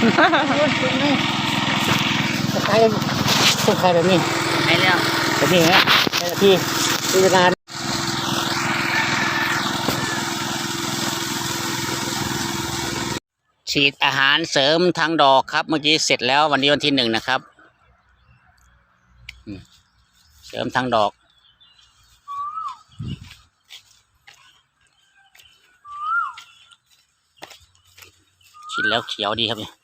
ใครคนใครแบบนี้ให้แล้วแบบนี้ฮะแต่ละทีดูงาฉีดอาหารเสริมทางดอกครับ เมื่อกี้เสร็จแล้ววันนี้วันที่หนึ่งนะครับ เสริมทางดอกฉีดแล้วเขียวดีครับเนี่ย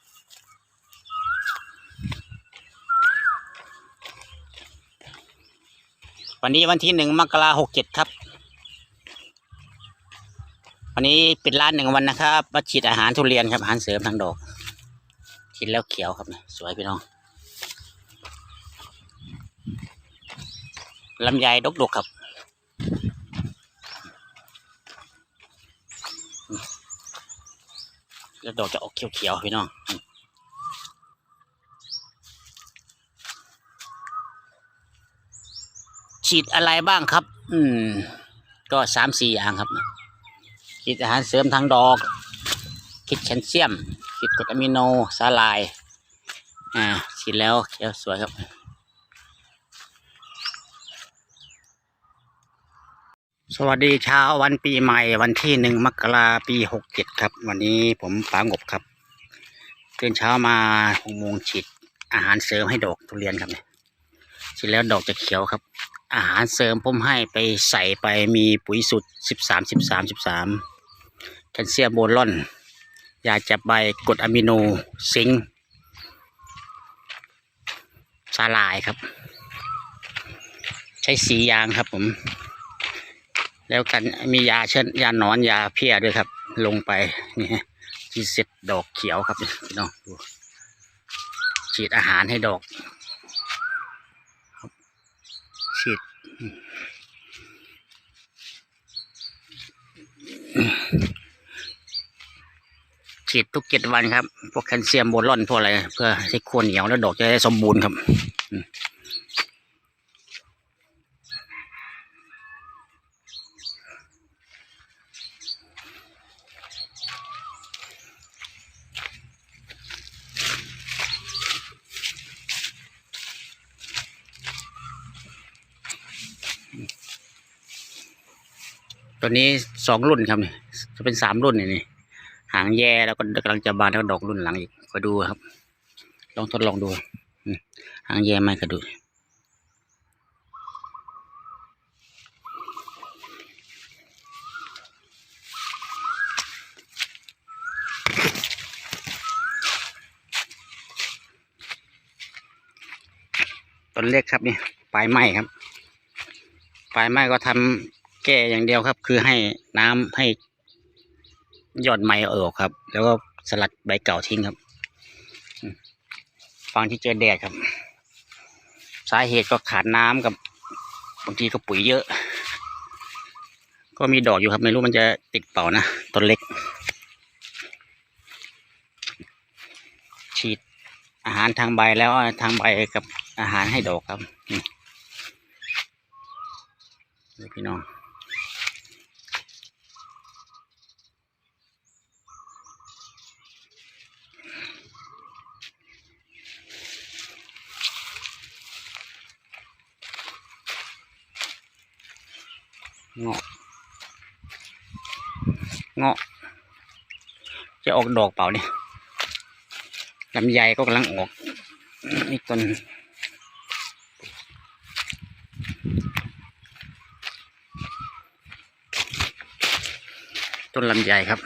วันนี้วันที่หนึ่งมกราหกเจ็ดครับ วันนี้ปิดร้านหนึ่งวันนะครับมาฉีดอาหารทุเรียนครับอาหารเสริมทางดอกฉีดแล้วเขียวครับเนี่ยสวยพี่น้องลำไยดกๆครับ แล้วดอกจะออกเขียวๆพี่น้องอืม ฉีดอะไรบ้างครับ อืม ก็สามสี่อย่างครับฉีดอาหารเสริมทางดอกฉีดแคลเซียมฉีดกรดอะมิโนสาลาย อ่าฉีดแล้วเขียวสวยครับสวัสดีเช้าวันปีใหม่วันที่หนึ่งมกราปีหกเจ็ดครับ วันนี้ผมปางบครับตื่นเช้ามาหกโมงฉีดอาหารเสริมให้ดอกทุเรียนครับเนี่ยฉีดแล้วดอกจะเขียวครับ อาหารเสริมผมให้ไปใส่ไปมีปุ๋ยสุดสิบสามสิบสามสิบสามแคลเซียมโบรอน ยาจับใบกรดอะมิโนซิงค์สาลายครับ ใช้สียางครับผม แล้วกันมียาเช่นยานอนยาเพี้ยด้วยครับ ลงไปนี่ฮะที่เสร็จดอกเขียวครับพี่น้องฉีดอาหารให้ดอก ฉีดฉีดทุกเจ็ดวันครับ พวกแคลเซียมโบลอนพวกอะไร เพื่อให้โคนเหนียวแล้วดอกจะได้สมบูรณ์ครับ ตัวนี้สองรุ่นครับนี่จะเป็นสามรุ่นนี่นี่หางแย่แล้วก็กำลังจะบานแล้วก็ดอกรุ่นหลังอีกคอยดูครับ ลองทดลองดูหางแย่ไหมก็ดูต้นเล็กครับนี่ปลายไม้ครับปลายไม้ก็ทำ แก้อย่างเดียวครับ คือให้น้ำให้ยอดไม้ออกครับ แล้วก็สลัดใบเก่าทิ้งครับอืมฟังที่เจอแดดครับ สาเหตุก็ขาดน้ำกับบางทีก็ปุ๋ยเยอะ ก็มีดอกอยู่ครับ ไม่รู้มันจะติดเปล่านะต้นเล็ก ฉีดอาหารทางใบแล้วทางใบกับอาหารให้ดอกครับนี่พี่น้อง เงาะ เงาะ จะออกดอกเปล่าเนี่ยลำไยก็กำลังออกนี่ต้นต้นลำไยครับ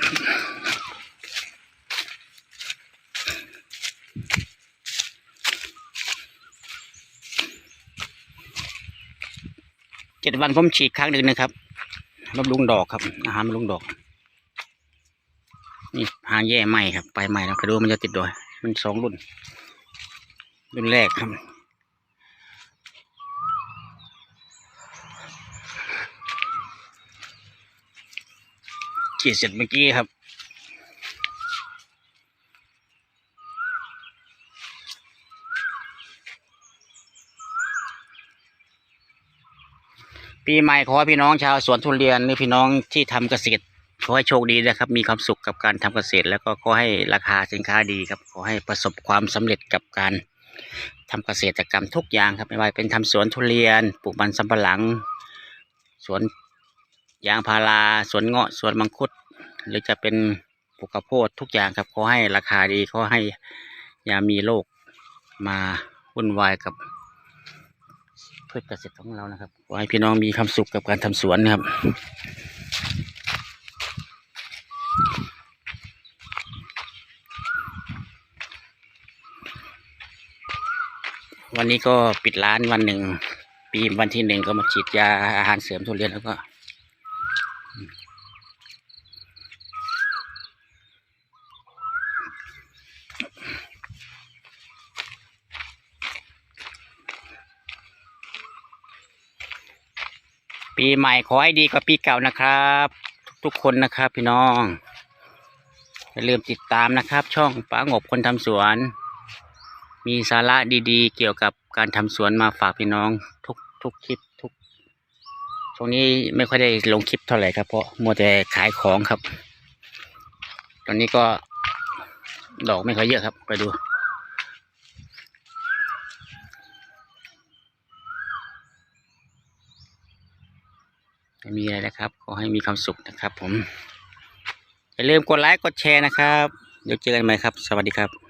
ดวันผมฉีดครั้งหนึ่งนะครับบำรุงดอกครับ อาหารบำรุงดอก นี่หางแย่ใหม่ครับ ไปใหมแล้วกระดูมันจะติดดอย มันสองรุ่น รุ่นแรกครับ ขีดเสร็จเมื่อกี้ครับ ปีใหม่ขอให้พี่น้องชาวสวนทุเรียนหรือพี่น้องที่ทำเกษตรขอให้โชคดีนะครับ มีความสุขกับการทำเกษตร แล้วก็ขอให้ราคาสินค้าดีครับขอให้ประสบความสำเร็จกับการทำเกษตรกรรมทุกอย่างครับไม่ว่าเป็นทำสวนทุเรียน ปลูกมันสำปะหลัง สวนยางพาราสวนเงาะสวนมังคุด หรือจะเป็นปลูกข้าวโพดทุกอย่างครับขอให้ราคาดีขอให้อย่ามีโรคมาวุ่นวายกับ พืชเกษตรของเรานะครับขอให้พี่น้องมีความสุขกับการทำสวนนะครับวันนี้ก็ปิดร้านวันหนึ่ง ปีวันที่หนึ่งก็มาฉีดยาอาหารเสริมทุเรียนแล้วก็ ปีใหม่ขอให้ดีกว่าปีเก่านะครับ ทุกคนนะครับพี่น้องอย่าลืมติดตามนะครับ ช่องป้างบคนทำสวน มีสาระดีๆ เกี่ยวกับการทำสวนมาฝากพี่น้อง ทุกทุกคลิปทุกช่วงนี้ไม่ค่อยได้ลงคลิปเท่าไหร่ครับเพราะมัวแต่ขายของครับ ตอนนี้ก็ดอกไม่ค่อยเยอะครับไปดู ไม่มีอะไรนะครับ ขอให้มีความสุขนะครับผมอย่าลืมกดไลค์กดแชร์นะครับ เดี๋ยวเจอกันใหม่ครับ สวัสดีครับ